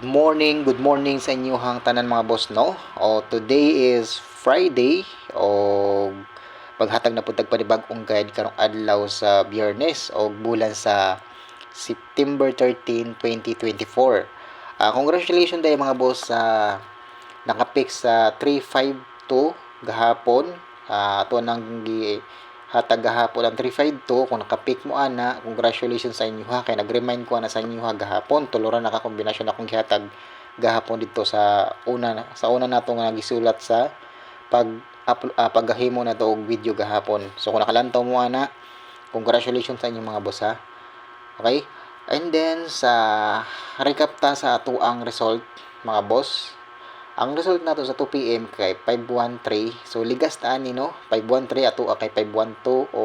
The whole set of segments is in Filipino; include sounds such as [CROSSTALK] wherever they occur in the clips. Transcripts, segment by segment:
Good morning, good morning sa inyo hang tanan mga boss no. O today is Friday o paghatag na pud panibag-ong guide karong adlaw sa Biyernes o bulan sa September 13, 2024. Ah, congratulations dahil mga boss sa nakapik sa 352 gahapon. Ah, ato nang gi hatag gahapon ang 352 kung nakapik mo ana congratulations sa inyo ha? Kay nag-remind ko ana sa inyo ha gahapon. Tuloran na ka kombinasyon akong gihatag gahapon dito sa una sa una nato nga gisulat sa pag uh, paghahimo na to og video gahapon. So kung nakalantaw mo ana congratulations sa inyo mga boss ha? Okay? And then sa recap ta sa ato ang result mga boss ang result nato sa 2 PM kay 513. So ligas ta ni no. 513 ato kay 512 o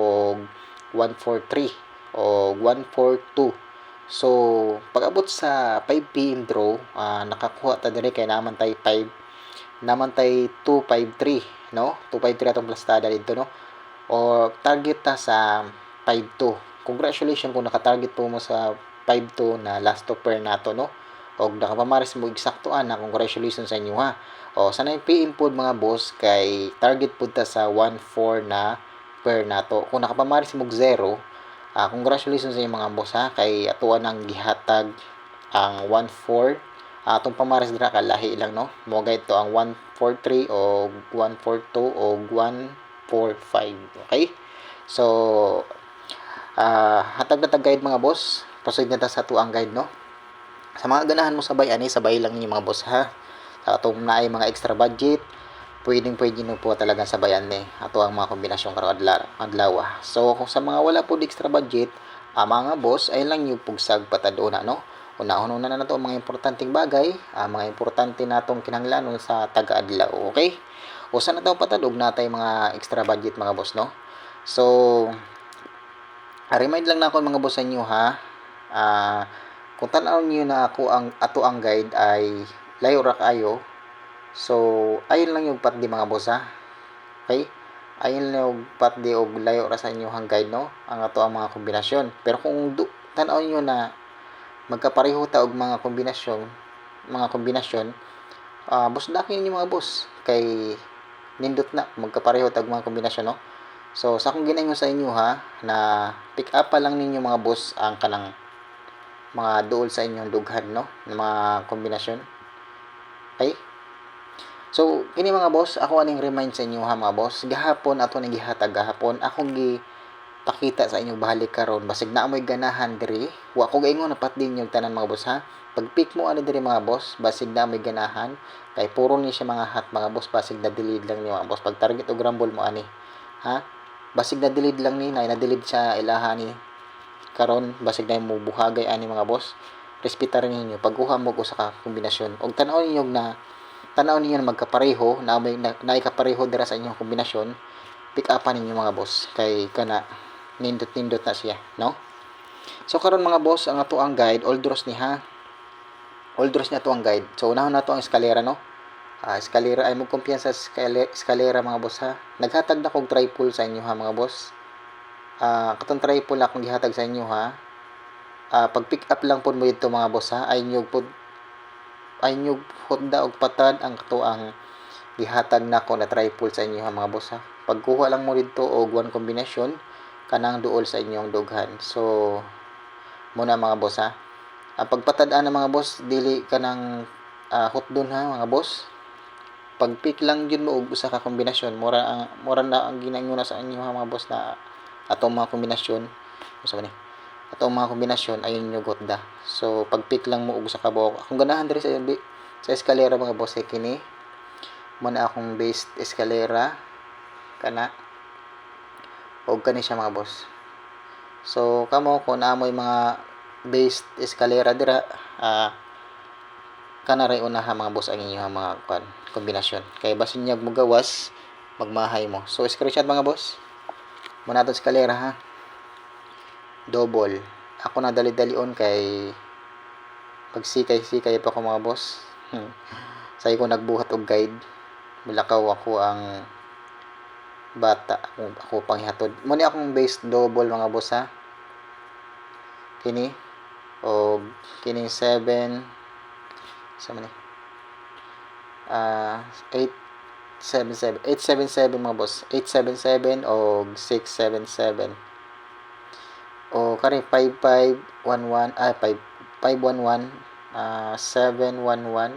143 o 142. So pag-abot sa 5 PM draw, uh, nakakuha ta dire kay naman tay 5 naman tay 253 no. 253 atong plastada dito no. O target ta sa 52. Congratulations kung naka-target po mo sa 52 na last to pair nato no og nakapamaris mo eksakto ana congratulations sa inyo ha. O sana yung PM pod mga boss kay target pud ta sa 1.4 na per nato kung nakapamaris mo 0 uh, congratulations sa inyo mga boss ha. Kay atuan ang gihatag ang 1.4 uh, atong pamaris dira ka lahi lang no? Mo to ang 143 o 142 o 145 okay? So uh, hatag na tag guide mga boss. Proceed na ta sa tuang guide no sa mga ganahan mo sabay ani sabay lang ninyo mga boss ha? Sa atong naay mga extra budget pwedeng pwede nyo po talaga sabayan ni ato ang mga kombinasyon karong adlaw adlaw so kung sa mga wala po extra budget ah, mga boss ay lang nyo pugsag pataduna no? Unahon una na nato ang mga importanteng bagay ah, mga importante natong kinahanglanon sa taga-adlaw okay? O sa nato patadog natay mga extra budget mga boss no? So remind lang na ako mga boss sa inyo ha? Ah kung tanaw niyo na ako ang ato ang guide ay layo ra kayo. So ayun lang yung pat di mga boss ha? Okay? Ayun lang yung pat di og layo ra sa inyo hang guide no? Ang ato ang mga kombinasyon. Pero kung tanaw niyo na magkapareho ta og mga kombinasyon mga kombinasyon uh, boss dakin niyo mga boss. Kay nindot na magkapareho ta og mga kombinasyon no? So sa akong ginaingon sa inyo ha? Na pick up pa lang ninyo mga boss ang kanang mga duol sa inyong dughan no? Ng mga kombinasyon. Okay so kini mga boss ako aning remind sa inyo ha mga boss. Gahapon ato ning gihatag. Gahapon akong gi pakita sa inyo bahalik karon basig na amoy ganahan diri. Wa ko gaingon na pat din yung tanan mga boss ha? Pag pick mo ano diri mga boss basig na amoy ganahan. Kay puro ni siya mga hat mga boss basig na delete lang ni mga boss. Pag target og rumble mo ani ha? Basig na delete lang ni na delete siya ilaha ni karon basig na mo buhagay ani mga boss. Respetar ninyo pagkuha mo ko sa kombinasyon og tan-aw ninyo na tan-aw ninyo na magkapareho na may na, naikapareho dira sa inyong kombinasyon pick up ninyo mga boss. Kay kana nindot-nindot na siya no? So karon mga boss ang ato ang guide all draws ni ha? All draws na to ang guide. So unahon na to ang eskalera no? Uh, eskalera ay mo kumpiyansa sa eskalera mga boss ha? Naghatag na kog triple sa inyo ha mga boss uh, katong lang akong gihatag sa inyo ha? Uh, pag pick up lang po mo dito mga boss ha? Ay nyug po ay nyug honda og patad ang kato ang gihatag na ko na triple sa inyo ha mga boss ha? Pagkuha lang mo dito og one combination kanang duol sa inyong dughan. So muna mga boss ha? Ang pagpatadaan ng mga boss dili kanang uh, hot dun ha mga boss? Pag pick lang yun mo og usa ka kombinasyon mura ang mura na ang ginangyo na sa inyo ha mga boss na atong mga kombinasyon so ni? Atong mga kombinasyon ayun yung gotda so pag pick lang mo og sa kabok akong ganahan diri sa sa eskalera mga boss eh, kini. Mo na akong based eskalera kana. Og kani siya mga boss. So kamo ko na mo mga based eskalera dira. Uh, kana ray unaha mga boss ang inyong mga kan kombinasyon. Kay basin niya mo gawas magmahay mo. So screenshot mga boss muna ito eskalera ha? Double. Ako na dali-dali on kay pagsikay-sikay pa ko mga boss. Hmm. say ko nagbuhat og guide. Milakaw ako ang bata. Ako, ako panghihatod muna akong base double mga boss ha? Kini? O kining 7 Sa man Ah, 877 877 mga boss. 877 o 677 o kani 5511 ah 5 511 ah 711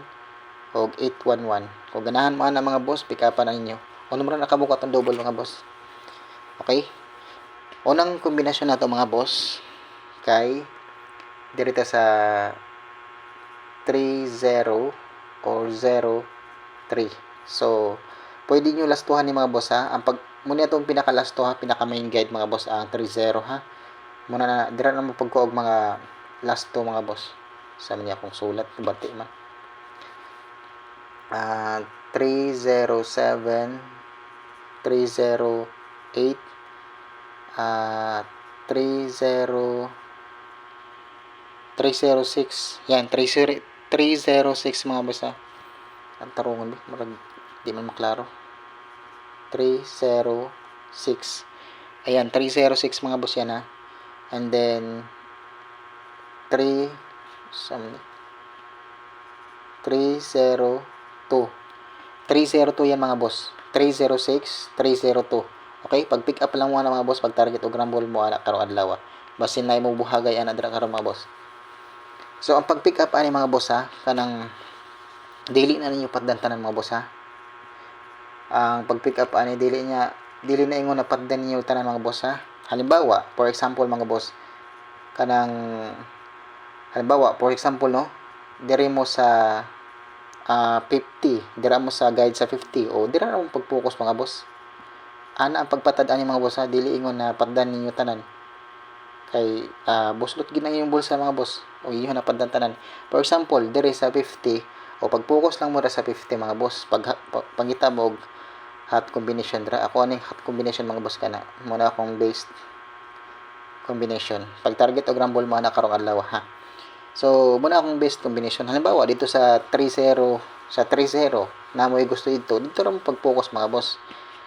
o 811 kung ganahan mo na mga boss pick upan na ninyo. O numero nakabukat ang double mga boss. Okay? Unang kombinasyon nato mga boss kay dirito sa 30 or 03 so pwede nyo lastuhan ni mga boss ha? Ang pag muna itong pinakalasto ha? Pinaka main guide mga boss ang 30 ha? Muna na dira na mo pagkuog mga last two mga boss. Sa niya akong sulat bati man. Ah 307 308 ah 30 306 yan 30 306 mga boss ha? Ang tarungan ba marag di man maklaro 306 ayan 306 mga boss yan ha? And then 3 some 302 302 yan mga boss. 306 302 okay pag pick up lang mo na mga boss pag target o grambol mo anak karong adlaw basin na mo buhagay ana dira karon mga boss. So ang pag pick up ani mga boss ha kanang dili na ninyo paddantanan mga boss ha ang pag pick up ani dili niya dili na ingon na paddan ninyo tanan mga boss ha? Halimbawa for example mga boss kanang halimbawa for example no? Diri mo sa ah, 50 dira mo sa guide sa 50 o dira na mo pag-focus mga boss. Ana ang pagpatad-an mga boss ha? Dili ingon na paddan ninyo tanan. Kay ah, buslot gid na yung bulsa mga boss. O iyo na paddan tanan. For example diri sa 50 o pag-focus lang mo ra sa 50 mga boss pag pa- pangita mo og hot combination. Dira ako aning hot combination mga boss kana muna akong based combination. Pag target og rumble mo na karong adlaw ha? So muna akong best combination. Halimbawa dito sa 3-0 sa 3-0 na mo gusto dito dito ra mo pag-focus mga boss.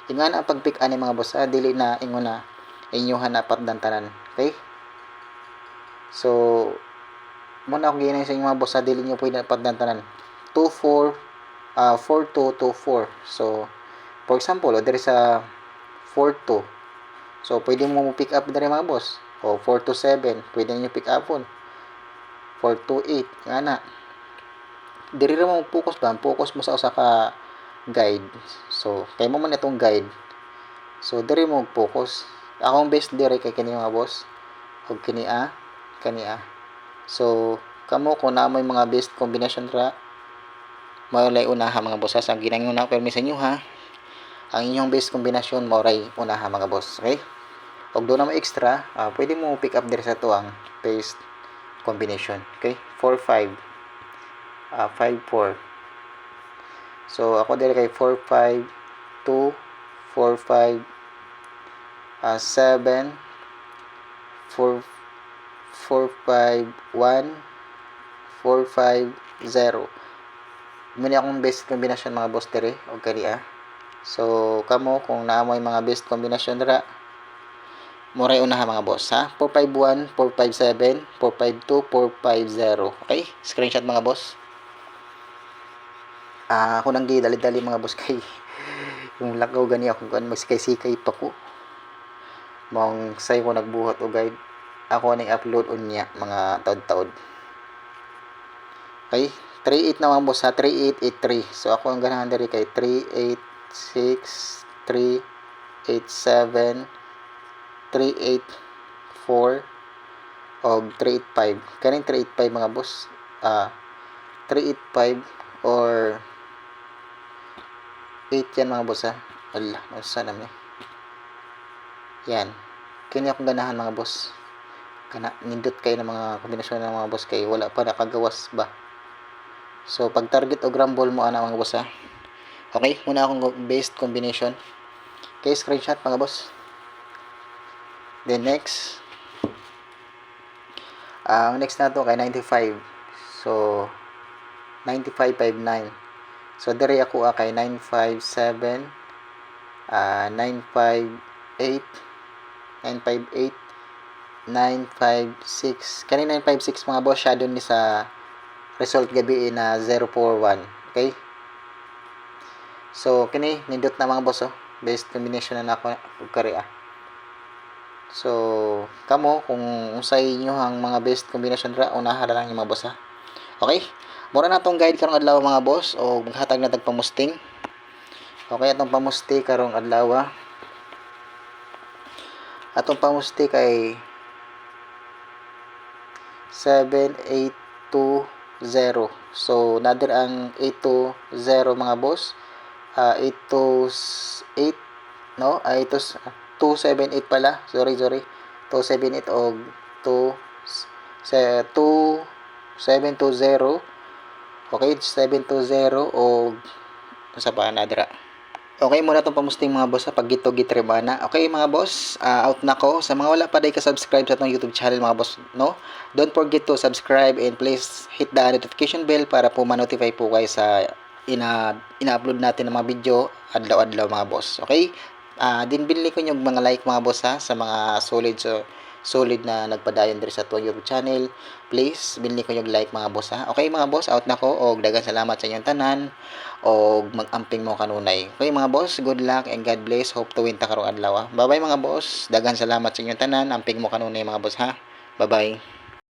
Ingan ang pag-pick ani mga boss ah, dili na ingon na inyohan na patdantanan. Okay? So muna akong ginay sa inyo mga boss ah, dili nyo pwede na patdantanan 2-4 ah 4-2-2-4 so for example o diri sa 4-2 so pwede mo mo pick up diri mga boss. O 4-2-7 pwede niyo pick up on. 428 nga na. Diri ra mo focus ba? Focus mo sa usa guide. So kay mo man itong guide. So diri mo focus. Akong best diri kay kini mga boss. Ug kini a kani a. So kamo kung na may mga best combination ra. Maulay unaha mga boss sa ginangyo na permi sa inyo ha ang inyong best kombinasyon mo ray unaha mga boss okay ug doon na mo extra ah, pwede mo pick up diri sa tuang paste combination. Okay? 4, 5. Uh, 5, 4. So, ako dili kay 4, 5, 2, 4, 5, uh, 7, 4, 4, 5, 1, 4, 5, 0. Muna akong best combination mga boss diri o kani ah. So, kamo kung naamoy mga best combination dira, Moray unaha mga boss ha. 451, 457, 452, 450. Okay? Screenshot mga boss. Ah, ako nang dali-dali mga boss [LAUGHS] kay yung lakaw gani ako kan magsikay-sikay pa ko. Mong say ko nagbuhat o guide. Ako ning upload unya mga taod-taod. Okay? 38 na mga boss ha. 3883. So ako ang ganahan diri kay 386 387 384 og 385 kaning 385 mga boss. Ah 385 or 8 yan mga boss ha wala masa naman eh yan. Kini akong ganahan mga boss. Kana nindot kayo ng mga kombinasyon ng mga boss kay wala pa nakagawas ba? So pag target o grumble mo ana mga boss ha okay muna akong based combination. Okay screenshot mga boss. Then next, ang next na to kay 95. So 9559. So diri ako ah, kay 957 ah 958 958 956 kani 956 mga boss shadow ni sa result gabi na 041 okay so kini nindot na mga boss oh. Best combination na nako ug kari ah. So kamo kung unsay inyo ang mga best combination ra unaha ra lang yung mga boss ha okay? Mura na tong guide karong adlaw mga boss o maghatag na tag pamusting. Okay atong pamusti karong adlaw ah. atong pamusti kay 7820 so nadir ang 820 mga boss ah 828 no ay 278 pala sorry sorry 278 og 2 sa 2720 okay 720 og sa pa nadra Okay, muna itong pamusting mga boss sa paggito gitribana. Okay mga boss, ah, out na ko. Sa mga wala pa day ka-subscribe sa itong YouTube channel mga boss, no? Don't forget to subscribe and please hit the notification bell para po ma-notify po kayo sa ina ina-upload natin ng mga video adlaw-adlaw mga boss. Okay? Ah, din binili ko yung mga like mga boss ha sa mga solid so solid na nagpadayon diri sa tuwang YouTube channel. Please, binili ko yung like mga boss ha. Okay mga boss, out na ko og daghang salamat sa inyong tanan og mag-amping mo kanunay. Okay mga boss, good luck and God bless. Hope to win ta karong adlaw. Bye-bye mga boss. Daghang salamat sa inyong tanan. Amping mo kanunay mga boss ha. Bye-bye.